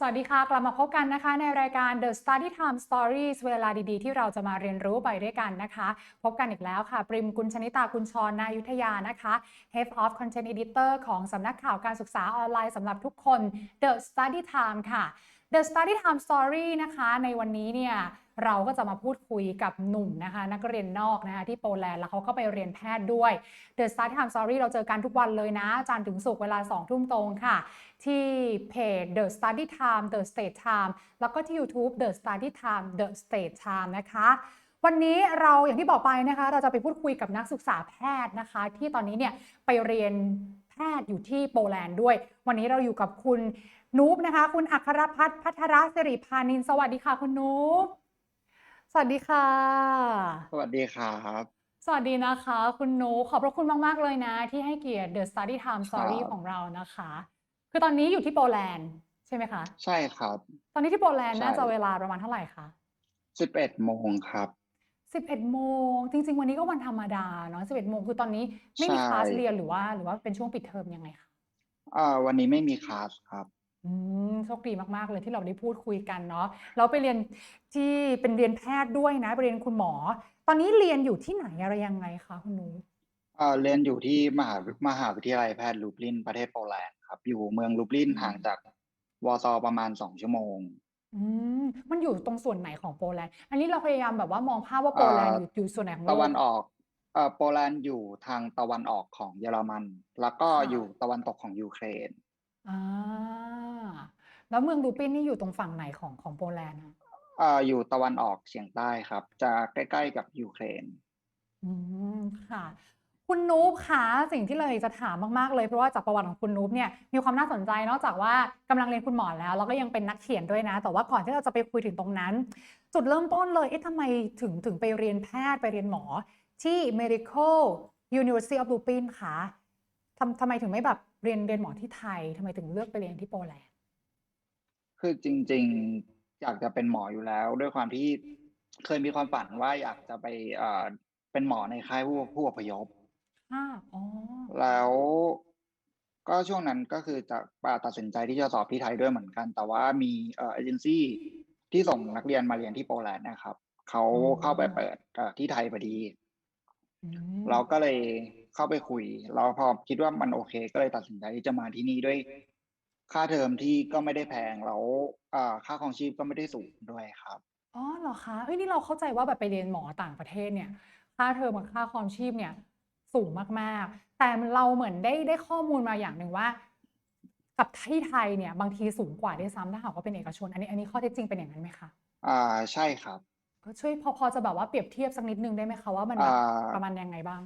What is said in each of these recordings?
สวัสดีค่ะ กลับมาพบกันนะคะในรายการ The Study Time Stories เวลาดีๆ ที่เราจะมาเรียนรู้ไปด้วยกันนะคะ พบกันอีกแล้วค่ะ ปริมกุลชนิตาคุณชรนายุทธยานะคะ Head of Content Editor ของสำนักข่าวการศึกษาออนไลน์สำหรับทุกคน The Study Time ค่ะ The Study Time Story นะคะในวันนี้เนี่ยเราก็จะมาพูดคุยกับหนุ่มนะคะนักเรียนนอกนะคะที่โปแลนด์แล้วเขาก็ไปเรียนแพทย์ด้วย The Study Time Story เราเจอกันทุกวันเลยนะจันทร์ถึงศุกร์เวลา 2 ทุ่มตรงค่ะ ที่เพจ The Study Time The State Time แล้วก็ที่ YouTube The Study Time The State Time นะคะวันนี้เราอย่างที่บอกไปนะคะ เราจะไปพูดคุยกับนักศึกษาแพทย์นะคะ ที่ตอนนี้เนี่ยไปเรียน ทย์อยู่ที่โปแลนด์ด้วย วันนี้เราอยู่กับคุณนูบนะคะ คุณอัครพัฒน์พัทรศิริพานินทร์สวัสดีค่ะ คุณนูบสวัสดีค่ะ สวัสดีครับสวัสดีนะคะ คุณนูบขอบพระคุณมาก ๆ เลยนะ ที่ให้เกียรติ The Study Time ครั Story บของเรานะคะ คือตอนนี้อยู่ที่โปแลนด์ใช่ไหมคะ ใช่ครับ ตอนนี้ที่โปแลนด์ใช่น่าจะเวลาประมาณเท่าไหร่คะ11โมงครับ 11 โมง จริง ๆ วันนี้ก็วันธรรมดาเนาะ11 โมงคือตอนนี้ไม่มีใช่คลาสเรียนหรือว่า หรือว่าเป็นช่วงปิดเทอมยังไงคะ อ่าวันนี้ไม่มีคลาสครับ อืมโชคดีมากๆเลยที่เราได้พูดคุยกันเนาะเราไปเรียนที่เป็นเรียนแพทย์ด้วยนะไปเรียนคุณหมอ ตอนนี้เรียนอยู่ที่ไหนอะไรยังไงคะคุณนูอ่าเรียนอยู่ที่มหามหาวิทยาลัยแพทย์ลูบลินประเทศโปแลนด์ครับ อยู่เมืองลูบลินอืมห่างจากวอร์ซอประมาณ2ชั่วโมง อืม มันอยู่ตรงส่วนไหนของโปแลนด์ อันนี้เราพยายามแบบว่ามองภาพว่าโปอ่าแลนด์อยู่อยู่ส่วนไหนของโลตะวันกออกเอ่อโปแลนด์อยู่ทางตะวันออกของเยอรมัน แล้วก็ค่ะ อยู่ตะวันตกของยูเครน อ่า แล้วเมืองลูปินนี่อยู่ตรงฝั่งไหนของของโปแลนด์คะอ่าอยู่ตะวันออกเฉียงใต้ครับ จะใกล้ๆกับยูเครน อืม ค่ะ คุณนูบคะสิ่งที่เลยจะถามมากๆเลยเพราะว่าจากประวัติของคุณนูบเนี่ยมีความน่าสนใจนอกจากว่ากำลังเรียนคุณหมอแล้วแล้วก็ยังเป็นนักเขียนด้วยนะ แต่ว่าก่อนที่เราจะไปคุยถึงตรงนั้น จุดเริ่มต้นเลยเอ๊ะทำไมถึงถึงไปเรียนแพทย์ไปเรียนหมอที่ Medical University of Lupin คะทำทำไมถึงไม่แบบเรียนเรียนหมอที่ไทยทำไมถึงเลือกไปเรียนที่โปแลนด์คือจริง ๆ อยากจะเป็นหมออยู่แล้ว ด้วยความที่เคยมีความฝันว่าอยากจะไปเอ่อเป็นหมอในค่ายผู้ผู้อพยพ ค่ะอ๋อ แล้วก็ช่วงนั้นก็คือจะอ่าตัดสินใจที่จะสอบที่ไทยด้วยเหมือนกัน แต่ว่ามีเอ่อเอเจนซี่ที่ส่งนักเรียนมาเรียนที่โปแลนด์นะครับเขาอ๋อเข้าไปเปิดเอ่อที่ไทยพอดีอืมเราก็เลยเข้าไปคุยแล้วพอคิดว่ามันโอเค ก็เลยตัดสินใจที่จะมาที่นี่ด้วย ค่าเทอมที่ก็ไม่ได้แพงแล้วอ่าค่าครองชีพก็ไม่ได้สูงด้วยครับอ๋อเหรอคะเอ้ยนี่เราเข้าใจว่าแบบไปเรียนหมอต่างประเทศเนี่ย ค่าเทอมกับค่าครองชีพเนี่ย สูงมากๆ แต่เราเหมือนได้ได้ข้อมูลมาอย่างหนึ่งว่า กับที่ไทยเนี่ยบางทีสูงกว่าด้วยซ้ำถ้าหากว่าเป็นเอกชน อันนี้อันนี้ข้อเท็จจริงเป็นอย่างนั้นไหมคะอ่าใช่ครับก็ช่วยพอพอจะแบบว่าเปรียบเทียบสักนิดนึงได้ไหมคะว่ามันแบบอ่า ประมาณยังไงบ้าง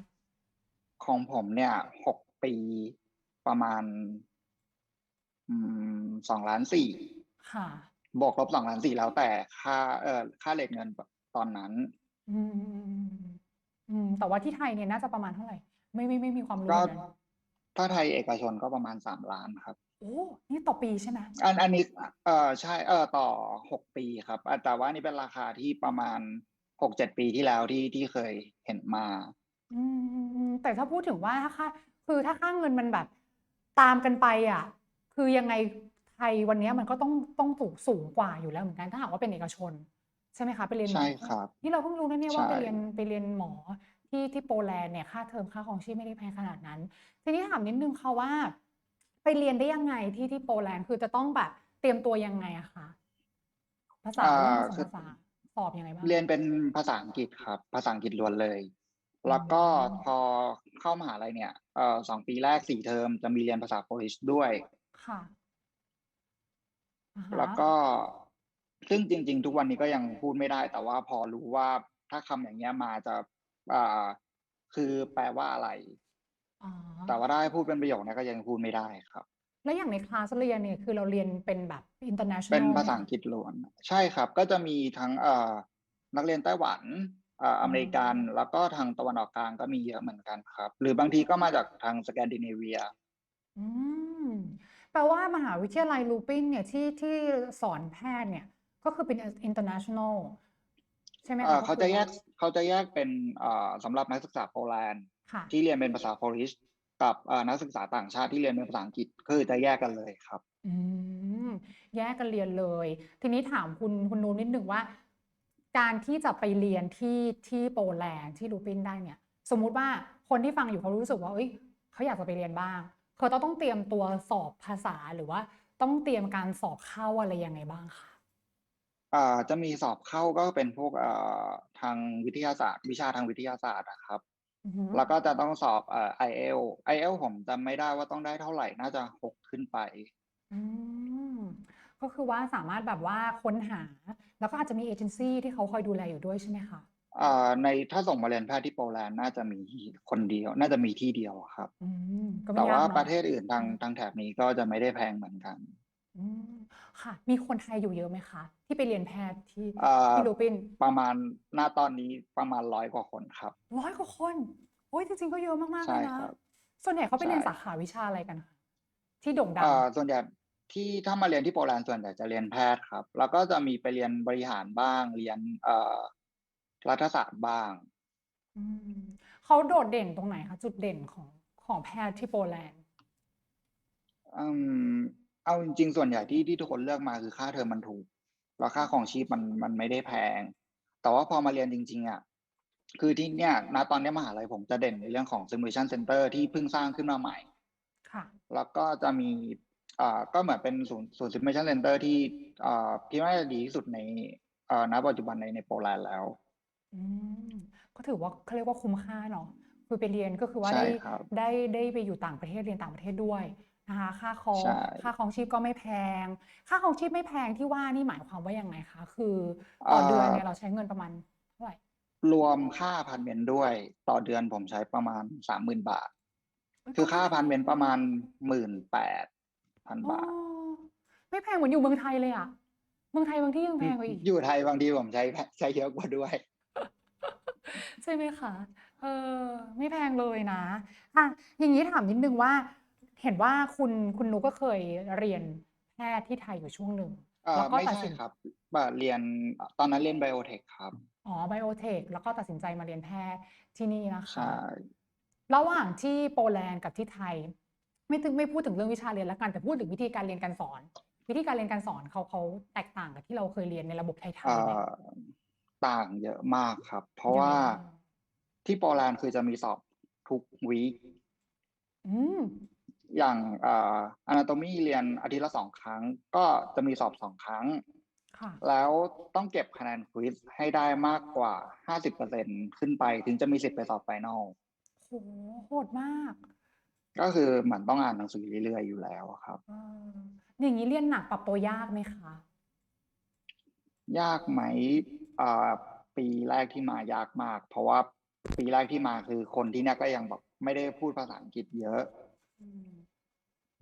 ของผมเนี่ยหกปีประมาณอืมสองล้านสี่ค่ะ บวกลบสองล้านสี่แล้วแต่ค่าเอ่อค่าเลทเงินตอนนั้น อืม อืมอืมอืมอืมแต่ว่าที่ไทยเนี่ยน่าจะประมาณเท่าไหร่ ไม่ไม่ไม่มีความรู้ก็เหมือนกันถ้าไทยเอกชนก็ประมาณสามล้านครับ โอ้นี่ต่อปีใช่ไหมอันอันนี้เอ่อใช่เอ่อต่อหกปีครับอะแต่ว่านี่เป็นราคาที่ประมาณหกเจ็ดปีที่แล้วที่ที่เคยเห็นมาอืมอืมอืมแต่ถ้าพูดถึงว่าถ้าค่าคือถ้าค่าเงินมันแบบ ตามกันไปอะ คือยังไงไทยวันเนี้ยมันก็ต้องต้องสูงสูงกว่าอยู่แล้วเหมือนกันถ้าหากว่าเป็นเอกชน ใช่ไหมคะไปเรียนหมใช่อครับ นี่เราเพิ่งรู้นะเนี่ยว่าใช่ ไปเรียนไปเรียนหมอที่ที่โปแลนด์เนี่ยค่าเทอมค่าครองชีพไม่ได้แพงขนาดนั้น ทีนี้ถามนิดนึงค่ะว่า ไปเรียนได้ยังไงที่ที่โปแลนด์คือจะต้องแบบเตรียมตัวยังไงอะคะภาษาอ่าเรื่องภาษาคือภาษาสอบยังไงบ้าง เรียนเป็นภาษาอังกฤษครับ ภาษาอังกฤษล้วนเลย แล้วก็อืมพอเข้ามหาลัยเนี่ยเอ่อสองปีแรกสี่เทอมจะมีเรียนภาษาโปรลิชด้วย ค่ะอ่าฮะแล้วก็ ซึ่งจริง ๆ ทุกวันนี้ก็ยังพูดไม่ได้ แต่ว่าพอรู้ว่าถ้าคำอย่างเงี้ยมาจะอ่าคือแปลว่าอะไรอ๋อแต่ว่าถ้าให้พูดเป็นประโยคเนี่ยก็ยังพูดไม่ได้ครับ แล้วอย่างในคลาสเรียนเนี่ยคือเราเรียนเป็นแบบ international เป็นภาษาไหมอังคะกฤษล้วน ใช่ครับ ก็จะมีทั้งเอ่อนักเรียนไต้หวันเอ่ออเมริกันแล้วก็ทางตะวันออกกลางก็มีเยอะเหมือนกันครับ หรือบางทีก็มาจากทางสแกนดิเนเวียอืมแปลว่ามหาวิทยาลัยลูปินเนี่ยที่ที่สอนแพทย์เนี่ย ก็คือเป็น international ใช่ไหมเอ่คะอก็เขาคืจะอแยว่ากเขาจะแยกเป็นเอ่อสำหรับนักศึกษาโปแลนด์ค่ะที่เรียนเป็นภาษาโปลิชกับเอ่อนักศึกษาต่างชาติที่เรียนเป็นภาษาอังกฤษคือจะแยกกันเลยครับ อืมแยกกันเรียนเลย ทีนี้ถามคุณคุณนูนนิดหนึ่งว่า การที่จะไปเรียนที่ที่โปแลนด์ที่ลูปินได้เนี่ย สมมุติว่าคนที่ฟังอยู่เขารู้สึกว่าเอ้ยเขาอยากจะไปเรียนบ้างเขาต้องต้องเตรียมตัวสอบภาษาหรือว่า ต้องเตรียมการสอบเข้าอะไรยังไงบ้างคะ อ่าจะมีสอบเข้าก็เป็นพวกเอ่อทางวิทยาศาสตร์ วิชาทางวิทยาศาสตร์นะครับ อือฮึแล้วก็จะต้องสอบเอ่อ IELTS IELTS ผมจำไม่ได้ว่าต้องได้เท่าไหร่น่าจะหกขึ้นไป อืมก็คือว่าสามารถแบบว่าค้นหา แล้วก็อาจจะมีเอเจนซี่ที่เขาคอยดูแลอยู่ด้วยใช่ไหมคะอ่าในถ้าส่งมาเรียนแพทย์ที่โปแลนด์น่าจะมีคนเดียว น่าจะมีที่เดียวครับ อืมก็ไม่แต่ยาว่ากเนาะประเทศอื่นทางทางแถบนี้ก็จะไม่ได้แพงเหมือนกันอืม ค่ะ มีคนไทยอยู่เยอะไหมคะ ที่ไปเรียนแพทย์ที่อ่าที่ลูปินประมาณหน้าตอนนี้ประมาณร้อยกว่าคนครับ ร้อยกว่าคนโอ้ยจริงๆก็เยอะมากๆเลใช่ยนะครับ ส่วนใหญ่เขาไปใช่เรียนสาขาวิชาอะไรกันคะที่โด่งดังอ่าส่วนใหญ่ที่ถ้ามาเรียนที่โปแลนด์ส่วนใหญ่จะเรียนแพทย์ครับ แล้วก็จะมีไปเรียนบริหารบ้าง เรียนเอ่อรัฐศาสตร์บ้างอืมเขาโดดเด่นตรงไหนคะจุดเด่นของของแพทย์ที่โปแลนด์ อืม เอาจริงๆส่วนใหญ่ที่ที่ทุกคนเลือกมาคือค่าเทอมมันถูกแล้วค่าของชีพมันมันไม่ได้แพง แต่ว่าพอมาเรียนจริง ๆอะคือที่เนี่ยณตอนเนี้ยมหาลัยผมจะเด่นในเรื่องของ simulation center ที่เพิ่งสร้างขึ้นมาใหม่ค่ะแล้วก็จะมีอ่าก็เหมือนเป็นศูนย์ศูนย์ simulation center ที่อ่าคิดว่าจะดีที่สุดในอ่าณปัจจุบันในในโปแลนด์แล้วอืมก็ถือว่าเขาเรียกว่าคุ้มค่าเนาะคือไปเรียนก็คือว่าใช่ได้ครับได้ได้ไปอยู่ต่างประเทศเรียนต่างประเทศด้วย นะคะค่าครองใช่ ค่าครองชีพก็ไม่แพง ค่าครองชีพไม่แพงที่ว่านี่หมายความว่ายังไงคะคือต่อเดือนเนี่ยเราใช้เงินประมาณเท่าไหร่รวมค่าอพาร์ตเมนต์ด้วย ต่อเดือนผมใช้ประมาณสามหมื่นบาทเอ้ยคือค่าอก็พาร์ตเมนต์ประมาณหมื่นแปดพันอ๋อบาท ไม่แพงเหมือนอยู่เมืองไทยเลยอะเมืองไทยบางที่ยังแพงกว่าอีก อยู่ไทยบางทีผมใช้ใช้เยอะกว่าด้วย ใช่ไหมคะ เออ ไม่แพงเลยนะ อะ อย่างนี้ถามนิดนึงว่า เห็นว่าคุณคุณนุกก็เคยเรียนแพทย์ที่ไทยอยู่ช่วงหนึ่งเอ่อแล้วก็ไม่ตัดใช่สินครับแบบเรียนตอนนั้นเรียนไบโอเทคครับ อ๋อไบโอเทคแล้วก็ตัดสินใจมาเรียนแพทย์ที่นี่นะคะใช่ระหว่างที่โปแลนด์กับที่ไทย ไม่ถึงไม่พูดถึงเรื่องวิชาเรียนแล้วกันแต่พูดถึงวิธีการเรียนการสอน วิธีการเรียนการสอนเขาเขาแตกต่างกับที่เราเคยเรียนในระบบไทยเอ่ๆไหม อต่างเยอะมากครับ เพราะยังไงว่าบ้าง ที่โปแลนด์คือจะมีสอบทุกวีคอืม อย่างเอ่อ anatomy เรียนอาทิตย์ละสองครั้ง ก็จะมีสอบสองครั้งค่ะแล้วต้องเก็บคะแนนควิสให้ได้มากกว่าห้าสิบเปอร์เซ็นขึ้นไปถึงจะมีสิทธิ์ไปสอบไฟนอลโหโหดมาก ก็คือเหมือนต้องอ่านหนังสือเรื่อยๆอยู่แล้วอะครับเอออย่างนี้เรียนหนักปรับตัวยากไหมคะ ยากไหมอ่าปีแรกที่มายากมาก เพราะว่าปีแรกที่มาคือคนที่เนี่ยก็ยังแบบไม่ได้พูดภาษาอังกฤษเยอะอืม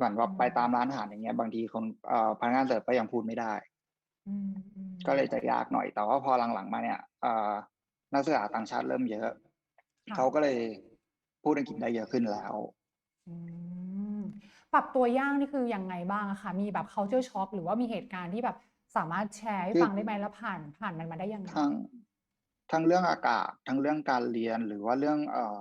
เหมือนว่าอืมไปตามร้านอาหารอย่างเงี้ย บางทีคนเอ่อพนักงานเสิร์ฟก็ยังพูดไม่ได้อืมอืมก็เลยจะยากหน่อย แต่ว่าพอหลังๆมาเนี่ยเอ่อนักศึกษาต่างชาติเริ่มเยอะค่ะเขาก็เลยพูดอังกฤษได้เยอะขึ้นแล้วอืมปรับตัวยากนี่คือยังไงบ้างอะคะมีแบบ culture shock หรือว่ามีเหตุการณ์ที่แบบสามารถแชร์ให้คือฟังได้ไหมแล้วผ่านผ่านมันมาได้ยังไงทั้งทั้งเรื่องอากาศทั้งเรื่องการเรียนหรือว่าเรื่องเอ่อเอ่อ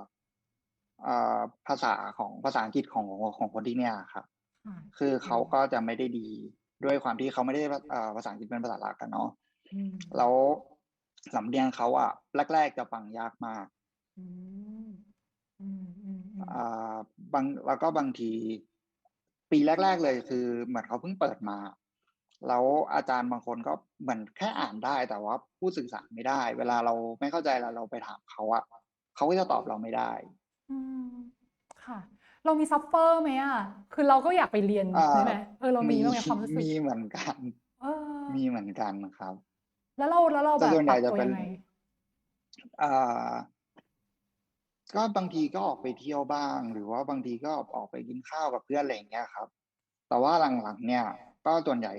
ภาษาของภาษาอังกฤษของของของคนที่เนี่ยครับค่ะคือเขาก็จะไม่ได้ดีด้วยความที่เขาไม่ได้เอ่อภาษาอังกฤษเป็นภาษาหลักกันเนาะอืมแล้วสำเนียงเขาอะแรก ๆ จะฟังยากมากอืมอืมอืมอืมอ่าบางแล้วก็บางที ปีแรก ๆ เลยคือ เหมือนเขาเพิ่งเปิดมา แล้วอาจารย์บางคนก็เหมือนแค่อ่านได้แต่ว่าพูดสื่อสารไม่ได้ เวลาเราไม่เข้าใจแล้วเราไปถามเขาอะเขาก็จะตอบเราไม่ได้ อืม ค่ะ เรามีซัฟเฟอร์ไหมอะ คือเราก็อยากไปเรียนอ่าใช่ไหมเออเรามี บ้างไหมความรู้สึก มีเหมือนกัน เออ มีเหมือนกันครับ แล้วเราแล้วเราแต่แบบส่วนปใหญ่รับจะตัวเป็นยังไง อ่า ก็บางทีก็ออกไปเที่ยวบ้าง หรือว่าบางทีก็ออกไปกินข้าวกับเพื่อนอะไรอย่างเงี้ยครับ แต่ว่าหลังๆเนี่ย ก็ส่วนใหญ่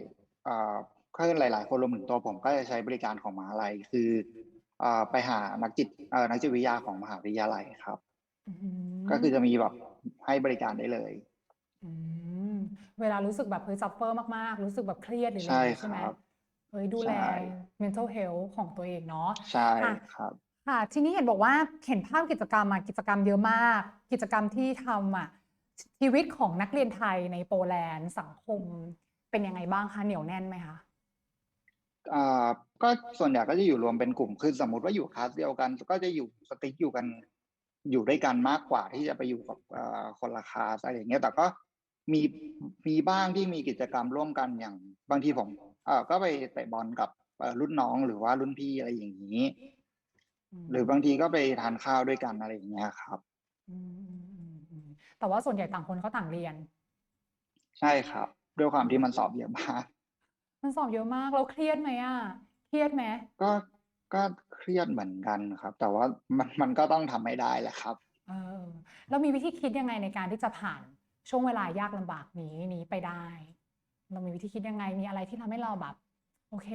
อ่าก็หลาย ๆ คนรวมถึงตัวผมก็จะใช้บริการของมหาลัยคืออ่าไปหานักจิตเอ่อนักจิตวิทยาของมหาวิทยาลัยครับ อืม ก็คือจะมีแบบให้บริการได้เลย อืม เวลารู้สึกแบบเฮ้ยซัฟเฟอร์มากๆ รู้สึกแบบเครียดหรืออะไรใช่อย่างงี้ใช่ไหมครับ เฮ้ยดูแลใช่ mental health ของตัวเองเนาะใช่ค่ะครับ ค่ะ ทีนี้เห็นบอกว่าเห็นภาพกิจกรรมอะกิจกรรมเยอะมาก กิจกรรมที่ทำอะชีวิตของนักเรียนไทยในโปแลนด์สังคมเป็นยังไงบ้างคะเหนียวแน่นไหมคะอ่าก็ส่วนใหญ่ก็จะอยู่รวมเป็นกลุ่มคือสมมติว่าอยู่คลาสเดียวกัน ก็จะอยู่สติ๊กอยู่กัน อยู่ด้วยกันมากกว่าที่จะไปอยู่กับเอ่อคนละคลาสอะไรอย่างเงี้ยแต่ก็มีมีบ้างที่มีกิจกรรมร่วมกันอย่างบางทีผมเอ่อก็ไปเตะบอลกับเอ่อรุ่นน้องหรือว่ารุ่นพี่อะไรอย่างนี้มหรือบางทีก็ไปทานข้าวด้วยกันอะไรอย่างเงี้ยครับอืมอืมอืมอืมแต่ว่าส่วนใหญ่ต่างคนก็ต่างเรียน ใช่ครับ ด้วยความที่มันสอบเยอะมากมันสอบเยอะมากเราเครียดไหมอะเครียดไหมก็ก็ เครียดเหมือนกันครับ แต่ว่ามันมันก็ต้องทำให้ได้แหละครับ เออแล้วมีวิธีคิดยังไงในการที่จะผ่านช่วงเวลายากลำบากนี้นี้ไปได้ เรามีวิธีคิดยังไงมีอะไรที่ทำให้เราแบบ โอเค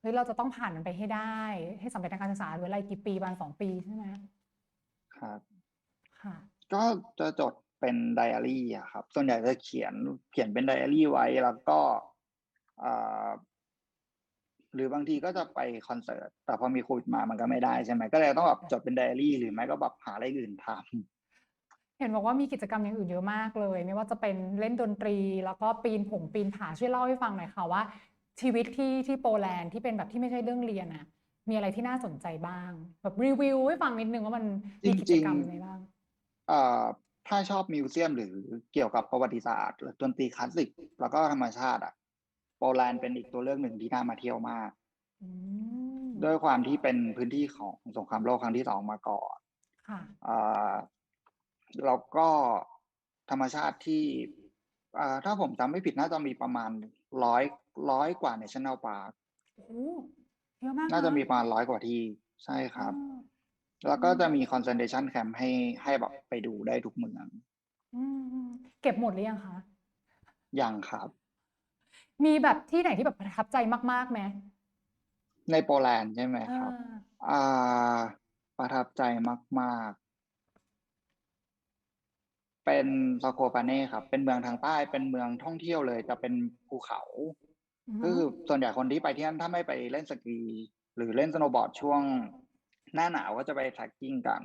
เฮ้ยเราจะต้องผ่านมันไปให้ได้ ให้สำเร็จทางการศึกษาหรืออะไรกี่ปีประมาณสองปีใช่ไหมครับ ค่ะ ก็จะจดเป็นไดอารี่อะครับ ส่วนใหญ่จะเขียนเขียนเป็นไดอารี่ไว้แล้วก็เอ่อ หรือบางทีก็จะไปคอนเสิร์ต แต่พอมีโควิดมามันก็ไม่ได้ใช่ไหม ก็เลยต้องแบบจดเป็นไดอารี่ หรือไม่ก็แบบหาอะไรอื่นทำเห็นบอกว่ามีกิจกรรมอย่างอื่นเยอะมากเลย ไม่ว่าจะเป็นเล่นดนตรี แล้วก็ปีนผงปีนผาช่วยเล่าให้ฟังหน่อยค่ะว่า ชีวิตที่ที่โปแลนด์ที่เป็นแบบที่ไม่ใช่เรื่องเรียนอะมีอะไรที่น่าสนใจบ้าง แบบรีวิวให้ฟังนิดนึงว่ามันมีกิจกรรมจริงๆอะไรบ้างเอ่อถ้าชอบมิวเซียมหรือเกี่ยวกับประวัติศาสตร์หรือดนตรีคลาสสิกแล้วก็ธรรมชาติอะ โปแลนด์เป็นอีกตัวเลือกหนึ่งที่น่ามาเที่ยวมากอืมด้วยความที่เป็นพื้นที่ของสงครามโลกครั้งที่สองมาก่อนค่ะอ่าแล้วก็ธรรมชาติที่อ่าถ้าผมจำไม่ผิดน่าจะมีประมาณร้อยร้อยกว่า national park โอ้โหเยอะมากน่าจะนะมีประมาณร้อยกว่าที่ใช่ครับอ่าแล้วก็จะมี concentration camp ให้ให้แบบไปดูได้ทุกเมืองอืมอืมเก็บหมดหรือยังคะ ยังครับ มีแบบที่ไหนที่แบบประทับใจมากๆไหมในโปแลนด์ใช่ไหมครับอ่าอ่า ประทับใจมากๆ เป็นซาโคปาเน่ครับ เป็นเมืองทางใต้ เป็นเมืองท่องเที่ยวเลย จะเป็นภูเขา อืมก็คือส่วนใหญ่คนที่ไปที่นั่นถ้าไม่ไปเล่นสกี หรือเล่นสโนว์บอร์ดช่วง หน้าหนาวก็จะไปแทร็กกิ้งกัน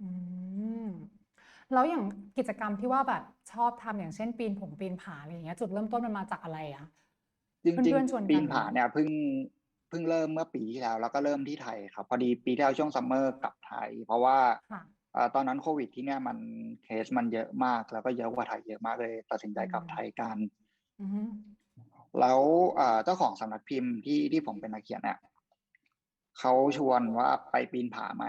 อืม แล้วอย่างกิจกรรมที่ว่าแบบชอบทำอย่างเช่น ปีนผงปีนผาอะไรอย่างเงี้ยจุดเริ่มต้นมันมาจากอะไรอะจริงเพื่อนๆชวนกันๆปีนผาเนี่ยเพิ่งเพิ่งเริ่มเมื่อปีที่แล้วแล้วก็เริ่มที่ไทยครับ พอดีปีที่แล้วช่วงซัมเมอร์กลับไทย เพราะว่าค่ะเอ่อตอนนั้นโควิดที่เนี่ยมันเคสมันเยอะมาก แล้วก็เยอะกว่าไทยเยอะมากเลยตัดสินใจกลับไทยกันอือฮึแล้วเอ่อเจ้าของสำนักพิมพ์ที่ที่ผมเป็นนักเขียนเนี่ยเขาชวนว่าไปปีนผาไหม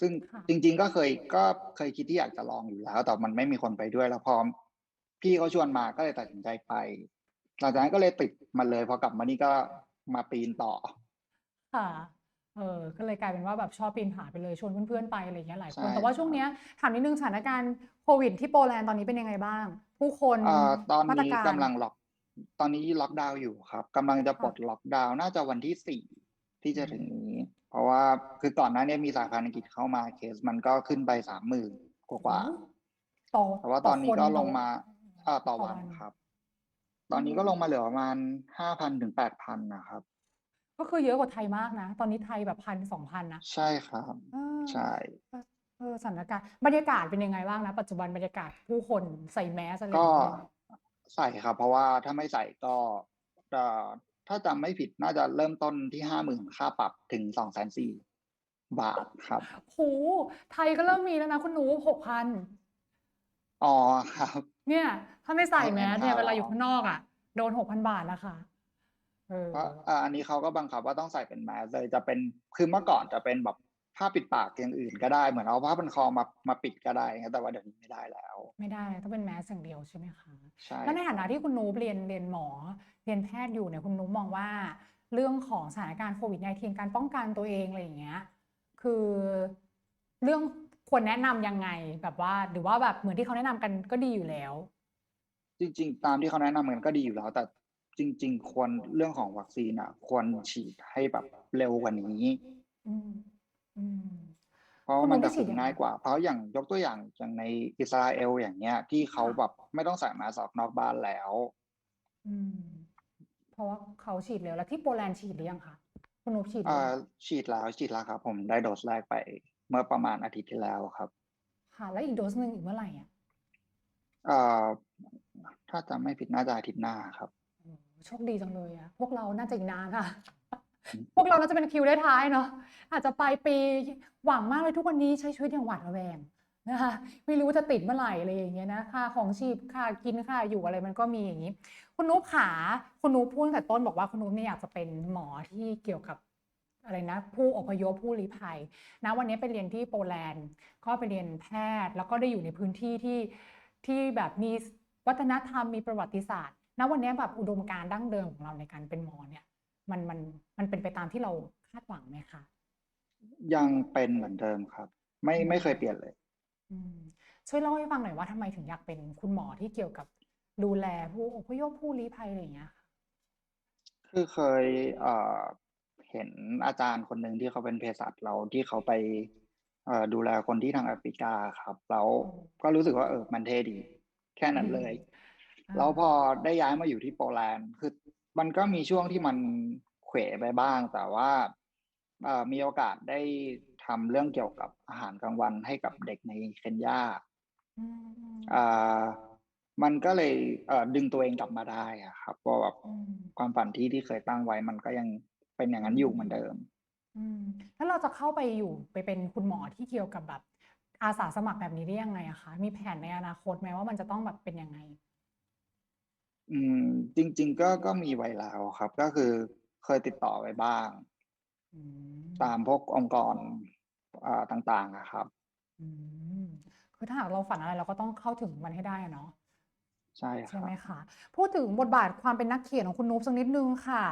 ซึ่งค่ะจริง ๆ ก็เคยก็เคยคิดที่อยากจะลองอยู่แล้ว แต่มันไม่มีคนไปด้วยแล้วพอพี่เขาชวนมาก็เลยตัดสินใจไป หลังจากนั้นก็เลยติดมันเลยพอกลับมานี่ก็มาปีนต่อ ค่ะเออก็เลยกลายเป็นว่าแบบชอบปีนผาไปเลยชวนเพื่อนๆไปอะไรอย่างเงี้ยหลายคนใช่แต่ว่าช่วงเนี้ยถามนิดนึงสถานการณ์โควิด ที่โปแลนด์ตอนนี้เป็นยังไงบ้าง ผู้คนเอ่อตอนมาตรนี้การกำลังล็อก ตอนนี้ล็อกดาวน์อยู่ครับกำลังจะปลดล็อกดาวน์น่าจะวันที่สี่ที่จะถึงนี้ เพราะว่าคือก่อนหน้านี้มีสายพันธุ์อังกฤษเข้ามาเคสมันก็ขึ้นไปสามหมื่นกว่าต่อๆแต่ว่าตอนนี้คก็ต่ลงมาเอ่อต่อต่อวันวันครับ ตอนนี้ก็ลงมาเหลือประมาณห้าพันถึงแปดพันนะครับ ก็คือเยอะกว่าไทยมากนะ ตอนนี้ไทยแบบพันสองพันนะ ใช่ครับเออใช่เออสถานการณ์บรรยากาศเป็นยังไงบ้างนะ ปัจจุบันบรรยากาศผู้คนใส่แมสอะไรอก็ย่างเงี้ยใส่ครับ เพราะว่าถ้าไม่ใส่ก็เอ่อ ถ้าจำไม่ผิดน่าจะเริ่มต้นที่ห้าหมื่นค่าปรับถึงสองแสนสี่บาทครับโหไทยก็เริ่มมีแล้วนะคุณหนูหกพันอ๋อครับ เนี่ย ถ้าไม่ใส่เอาแมแอนสเนี่ยทาเวลาอยู่ข้างนอกอะ โดนหกพันบาทนะคะเออเพราะอ่าอันนี้เขาก็บังคับว่าต้องใส่เป็นแมสเลยจะเป็นคือเมื่อก่อนจะเป็นแบบ ผ้าปิดปากอย่างอื่นก็ได้เหมือนเอาผ้าพันคอมามาปิดก็ได้นะแต่ว่าเดี๋ยวนี้ไม่ได้แล้ว ไม่ได้ต้องเป็นแมสอย่างเดียวใช่ไหมคะใช่แล้วในฐานะที่คุณนูบเรียนเรียนหมอ เรียนแพทย์อยู่เนี่ยคุณนูบมองว่า เรื่องของสถานการณ์โควิด -19 การป้องกันตัวเองอะไรอย่างเงี้ยคือเรื่องควรแนะนำยังไงแบบว่า หรือว่าแบบเหมือนที่เขาแนะนำกันก็ดีอยู่แล้ว จริง ๆ ตามที่เขาแนะนำกันก็ดีอยู่แล้ว แต่จริง ๆ ควรเรื่องของวัคซีนอะ ควรฉีดให้แบบเร็วกว่านี้ อืมอืมเพราะคุณมันนุ๊กจะได้ฉีคุดมยังไงง่ายกว่า เพราะอย่างยกตัวอย่างอย่างในอิสราเอลอย่างเงี้ย ที่เขาค่ะ แบบไม่ต้องใส่แมสออกนอกบ้านแล้ว อืม เพราะว่าเขาฉีดเร็วแล้วที่โปแลนด์ฉีดหรือยังคะคุณนุ๊กฉีดหรืออ่ายังฉีดแล้วฉีดแล้วครับ ผมได้โดสแรกไปเมื่อประมาณอาทิตย์ที่แล้วครับค่ะ แล้วอีกโดสหนึ่งอีกเมื่อไหร่อะเอ่อถ้าจำไม่ผิดน่าจะอาทิตย์หน้าครับ โอ้โฮโชคดีจังเลยอะพวกเราน่าจะอีกนานค่ะอืม พวกเราน่าจะเป็นคิวได้ท้ายเนาะอาจจะปลายปีหวังมากเลยทุกวันนี้ใช้ชีวิตอย่างหวาดระแวงนะคะไม่รู้จะติดเมื่อไหร่อะไรอย่างเงี้ยนะค่าของชีพค่ากินค่าอยู่อะไรมันก็มีอย่างงี้ คุณนุ๊กขาคุณนุ๊กพูดตั้งแต่ต้นบอกว่าคุณนุ๊กเนี่ยอยากจะเป็นหมอที่เกี่ยวกับอะไรนะผู้อพยพผู้ลี้ภัยณวันนี้ไปเรียนที่โปแลนด์ก็ไปเรียนแพทย์ แล้วก็ได้อยู่ในพื้นที่ที่ที่แบบมีวัฒนธรรมมีประวัติศาสตร์ณวันนี้แบบอุดมการณ์ดั้งเดิมของเราในการเป็นหมอเนี่ย มันมันมันเป็นไปตามที่เราคาดหวังไหมคะ?ยังเป็นเหมือนเดิมครับ ไม่อืไม่มเคยเปลี่ยนเลยอืมช่วยเล่าให้ฟังหน่อยว่าทำไมถึงอยากเป็นคุณหมอที่เกี่ยวกับดูแลผู้อพยพผู้ลี้ภัยอะไรอย่างเงี้ยค่ะ?คือเคยเอ่อเห็นอาจารย์คนหนึ่งที่เขาเป็นเภสัชแล้วที่เขาไปเอ่อดูแลคนที่ทางแอฟริกาอะครับ แล้วโอ้ก็รู้สึกว่าเออมันเท่ดี แค่อืนั้นมเลยอาแล้วพอได้ย้ายมาอยู่ที่โปแลนด์คือ มันก็มีช่วงที่มันเขวไปบ้าง แต่ว่าเอ่อมีโอกาสได้ทำเรื่องเกี่ยวกับอาหารกลางวันให้กับเด็กในเคนยาอืมอ่ามันก็เลยเอ่อดึงตัวเองกลับมาได้อะครับว่าแบบอืมความฝันที่ที่เคยตั้งไว้ มันก็ยังเป็นอย่างอืนั้นอยู่มเหมือนเดิมอืมแล้วเราจะเข้าไปอยู่ไปเป็นคุณหมอที่เกี่ยวกับแบบอาสาสมัครแบบนี้ได้ยังไงอะคะ?มีแผนในอนาคตไหมว่ามันจะต้องแบบเป็นยังไง? อืม จริง ๆ ก็ก็มีไว้แล้วครับ ก็คือเคยติดต่อไว้บ้าง อืตามมพวกองค์กรอ่าต่างๆอะครับ อืมคือถ้าหากเราฝันอะไรเราก็ต้องเข้าถึงมันให้ได้อะเนาะใช่คใช่รัไหมบ คะ พูดถึงบทบาทความเป็นนักเขียนของคุณนุ๊กสักนิดหนึ่งค่ะ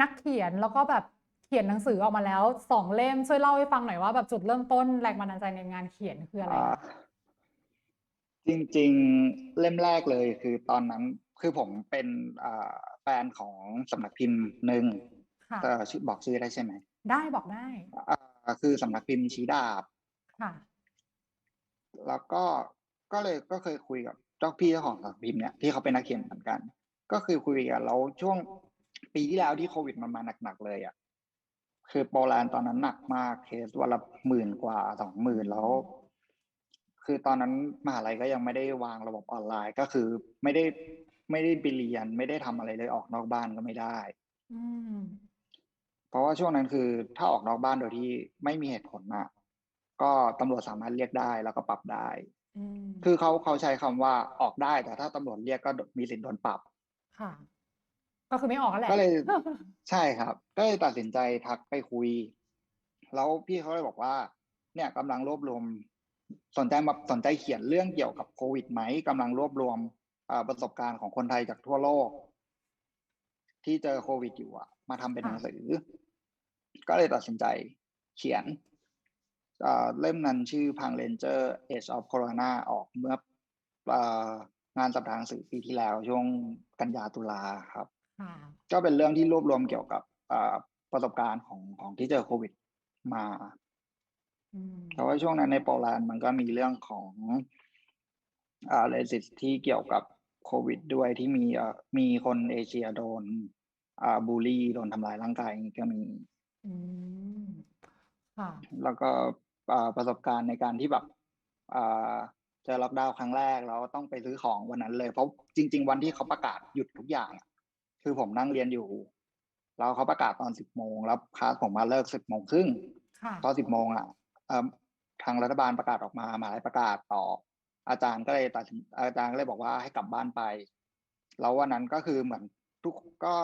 นักเขียนแล้วก็แบบเขียนหนังสือออกมาแล้ว2เล่มช่วยเล่าให้ฟังหน่อยว่าแบบจุดเริ่มต้นแรงบันดาลใจในงานเขียนคืออะไรอ่า คะ?จริงๆ เล่มแรกเลยคือตอนนั้น คือผมเป็นอ่าแฟนของสำนักพิมพ์หนึ่งค่ะเอ่อชื่อบอกชื่อได้ใช่ไหม?ได้บอกได้อ่าคือสำนักพิมพ์ชี้ดาบค่ะแล้วก็ก็เลยก็เคยคุยกับเจ้าพี่เจ้าของสำนักพิมพ์เนี่ยที่เขาเป็นนักเขียนเหมือนกัน ก็คือคุยกันแล้วช่วงปีที่แล้วที่โควิดมันมาหนักๆเลยอะคือโปแลนด์ตอนนั้นหนักมากเคสวันละ10,000กว่าอื20,000แล้วมคือตอนนั้นมหาลัยก็ยังไม่ได้วางระบบออนไลน์ก็คือไม่ได้ ไม่ได้ไปเรียนไม่ได้ทำอะไรเลยออกนอกบ้านก็ไม่ได้ อืมเพราะว่าช่วงนั้นคือ ถ้าออกนอกบ้านโดยที่ไม่มีเหตุผลอะก็ตำรวจสามารถเรียกได้แล้วก็ปรับได้อืมคือเขาเขาใช้คำว่าออกได้แต่ถ้าตำรวจเรียกก็ดมีสิทธิ์โดนปรับ ค่ะ ก็คือไม่ออกนั่นแหละก็เลย ใช่ครับ ก็เลยตัดสินใจทักไปคุย แล้วพี่เขาเลยบอกว่า เนี่ยกำลังรวบรวม สนใจแบบสนใจเขียนเรื่องเกี่ยวกับโควิดไหม?กำลังรวบรวมอ่า ประสบการณ์ของคนไทยจากทั่วโลก ที่เจอโควิดอยู่อะมาทำเป็นหค่นัะงสือ ก็เลยตัดสินใจเขียนอ่าเล่มนั้นชื่อ Punk Ranger Age of Corona ออกเมื่ออ่างานสัปดาห์หนังสือปีที่แล้วช่วงกันยาตุลาอะครับค่ะก็เป็นเรื่องที่รวบรวมเกี่ยวกับอ่าประสบการณ์ของของที่เจอโควิดมาอืมแต่ว่าช่วงนั้นในโปแลนด์มันก็มีเรื่องของอ่า racist ที่เกี่ยวกับ โควิดด้วยที่มีเอ่อมีคนเอเชียโดนอ่าบุลลีโดนทำร้ายร่างกายอย่างงี้ก็มีอืมค่ะแล้วก็อ่าประสบการณ์ในการที่แบบอ่าเจอล็อกดาวน์ครั้งแรกแล้วต้องไปซื้อของวันนั้นเลยเพราะจริง ๆ วันที่เขาประกาศหยุดทุกอย่างอะคือผมนั่งเรียนอยู่แล้วเขาประกาศตอน10โมงแล้วคลาสผมอะเลิก10โมงครึ่งค่ะพอ10โมงอะเอ่อทางรัฐบาลประกาศออกมามหาลัยประกาศต่อ อาจารย์ก็เลยตัดสินอาจารย์ก็เลยบอกว่าให้กลับบ้านไปแล้ววันนั้นก็คือเหมือนทุกก็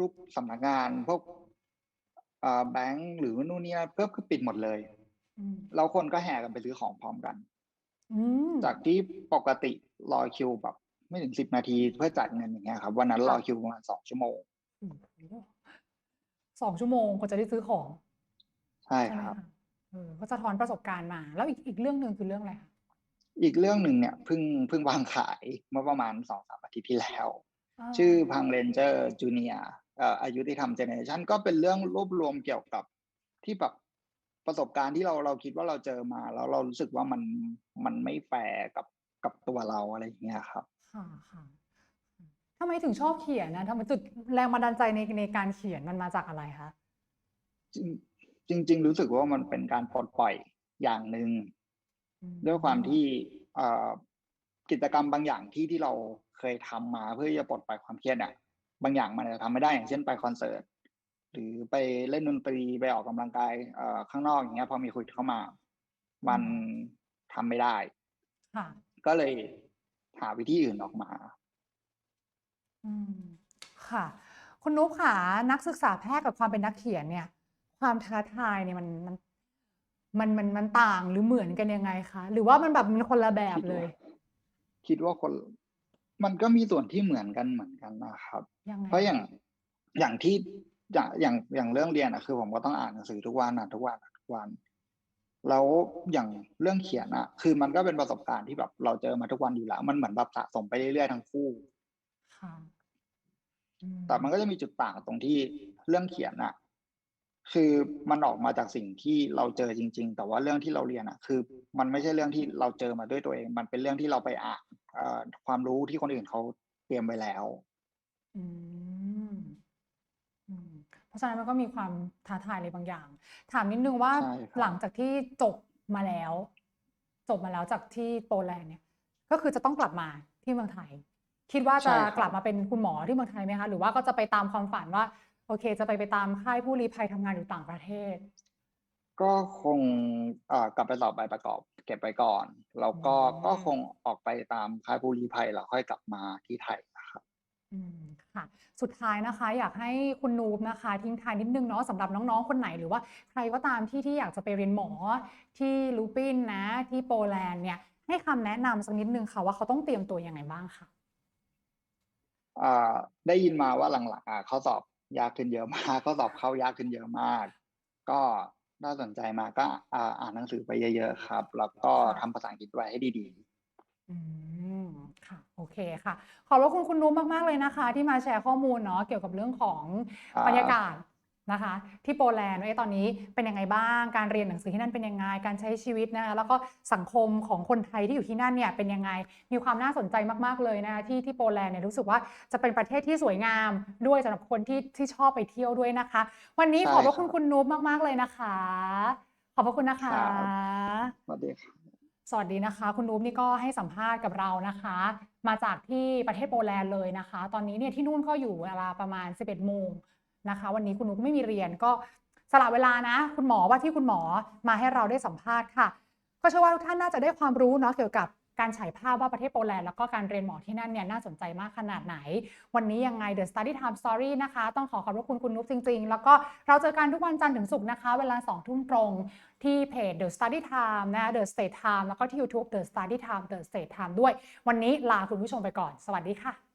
ทุกๆสำนักงานพวกอ่าแบงก์หรือนู่นนี่นั่นก็คือปิดหมดเลยอืมแล้วคนก็แห่กันไปซื้อของพร้อมกันอืมจากที่ปกติรอคิวแบบ ไม่ถึง10นาทีเพื่อจ่ายเงินอย่างเงี้ยครับ วันนั้นค่ระอคิวประมาณ2ชั่วโมงโอ้โฮ2ชั่วโมงกว่าจะได้ซื้อของ ใช่ใช่ไหมครับคะ?เออก็สะท้อนประสบการณ์มา แล้วอีกอีกเรื่องหนึ่งคือเรื่องอะไรคะ? อีกเรื่องหนึ่งเนี่ยเพิ่งเพิ่งวางขายเมื่อประมาณ2-3อาทิตย์ที่แล้วอ๋ชื่ออ Punk Ranger Junior เอ่ออายุติธรรมเจเนอเรชันก็เป็นเรื่องรวบรวมเกี่ยวกับที่แบบประสบการณ์ที่เราเราคิดว่าเราเจอมา แล้วเรารู้สึกว่ามันมันไม่แฟร์กับกับตัวเราอะไรอย่างเงี้ยครับค่ะๆอืมทำไมถึงชอบเขียนอะทำไมจุดแรงบันดาลใจในในการเขียนมันมาจากอะไรคะ?จริงจริง ๆ รู้สึกว่ามันเป็นการปลดปล่อยอย่างหนึ่งอื ด้วยความมที่อ่าเกิจกรรมบางอย่างที่ที่เราเคยทำมาเพื่อจะปลดปล่อยความเครียดเนี่ยบางอย่างมันอาจจะทำไม่ได้อย่างเช่นไปคอนเสิร์ตหรือไปเล่นดนตรีไปออกกำลังกายเอ่อข้างนอกอย่างเงี้ย พอมีโควิดเข้ามา มันทำไม่ได้ค่ะก็เลยหาวิธีอื่นออกมา อืมค่ะ คุณนุ๊กค่ะนักศึกษาแพทย์กับความเป็นนักเขียนเนี่ย ความท้าทายเนี่ยมันมัน มันมันมันต่างหรือเหมือนกันยังไงคะ หรือว่ามันแบบมันคนละแบบคิดเลว่าย คิดว่าคน มันก็มีส่วนที่เหมือนกันเหมือนกันนะครับ ยังไงเพราะอย่างอย่างที่อย่างอย่างอย่างเรื่องเรียนอะคือผมก็ต้องอ่านหนังสือทุกวันอ่านทุกวันอ่านทุกวัน แล้วอย่างเรื่องเขียนอะคือมันก็เป็นประสบการณ์ที่แบบเราเจอมาทุกวันอยู่แล้ว มันเหมือนแบบสะสมไปเรื่อยๆทั้งคู่ ค่ะ อืมแต่มันก็จะมีจุดต่างตรงที่เรื่องเขียนอะ คือมันออกมาจากสิ่งที่เราเจอจริง ๆ แต่ว่าเรื่องที่เราเรียนอะคือ มันไม่ใช่เรื่องที่เราเจอมาด้วยตัวเอง มันเป็นเรื่องที่เราไปอ่านเอ่อความรู้ที่คนอื่นเขาเตรียมไว้แล้วอืมอืมเพราะฉะนั้นมันก็มีความท้าทายอะไรบางอย่าง ถามนิดนึงว่าใช่ครับหลังจากที่จบมาแล้ว จบมาแล้วจากที่โปแลนด์เนี่ย ก็คือจะต้องกลับมาที่เมืองไทย คิดว่าจะใช่ครับกลับมาเป็นคุณหมอที่เมืองไทยไหมคะ หรือว่าก็จะไปตามความฝันว่าโอเค จะไปไปตามค่ายผู้ลี้ภัยทำงานอยู่ต่างประเทศ ก็คงเอ่อกลับไปสอบใบประกอบ เก็บไว้ก่อน แล้วก็อืม ก็คงออกไปตามค่ายผู้ลี้ภัยแล้วค่อยกลับมาที่ไทยนะครับ อืมค่ะ สุดท้ายนะคะ อยากให้คุณนูบนะคะ ทิ้งท้ายนิดนึงเนาะสำหรับน้องๆคนไหนหรือว่าใครก็ตามที่ที่อยากจะไปเรียนหมอที่ลูปินนะ ที่โปแลนด์เนี่ย ให้คำแนะนำสักนิดนึงค่ะว่าเขาต้องเตรียมตัวยังไงบ้างค่ะ อ่าได้ยินมาว่าหลังๆอ่าข้อสอบ ยากขึ้นเยอะมากข้อสอบเข้ายากขึ้นเยอะมาก ก็น่าสนใจมาก็อ่าอ่านหนังสือไปเยอะๆครับ แล้วก็ค่ะทำภาษาอังกฤษไว้ให้ดีอืมค่ะ โอเคค่ะ ขอบพระคุณคุณนุ้มมากๆเลยนะคะ ที่มาแชร์ข้อมูลเนาะเกี่ยวกับเรื่องของครับบรรยากาศ นะคะที่โปแลนด์ว่าเอ๊ะตอนนี้เป็นยังไงบ้าง การเรียนหนังสือที่นั่นเป็นยังไง การใช้ชีวิตนะคะแล้วก็สังคมของคนไทยที่อยู่ที่นั่นเนี่ยเป็นยังไง มีความน่าสนใจมากๆเลยนะคะที่ที่โปแลนด์เนี่ยรู้สึกว่าจะเป็นประเทศที่สวยงามด้วยสำหรับคนที่ที่ชอบไปเที่ยวด้วยนะคะ วันนี้ใช่ขอบพระครับคุณคุณนุ้มมากๆเลยนะคะ ขอบพระคุณนะคะๆสวัสดีครับสวัสดีนะคะ คุณนูบนี่ก็ให้สัมภาษณ์กับเรานะคะ มาจากที่ประเทศโปแลนด์เลยนะคะ ตอนนี้เนี่ยที่นู่นก็อยู่เวลาประมาณ 11โมง นะคะ วันนี้คุณนุบไม่มีเรียนก็สละเวลานะ คุณหมอว่าที่คุณหมอมาให้เราได้สัมภาษณ์ค่ะ ก็เชื่อว่าทุกท่านน่าจะได้ความรู้เนาะเกี่ยวกับการฉายภาพว่าประเทศโปแลนด์แล้วก็การเรียนหมอที่นั่นเนี่ยน่าสนใจมากขนาดไหน วันนี้ยังไง The Study Time Story นะคะ ต้องขอขอบพระคุณคุณนุ๊กจริง ๆ แล้วก็เราเจอกันทุกวันจันทร์ถึงศุกร์นะคะ เวลา2ทุ่มตรงที่เพจ The Study Time นะ The State Time แล้วก็ที่ YouTube The Study Time The State Time ด้วย วันนี้ลาคุณผู้ชมไปก่อน สวัสดีค่ะ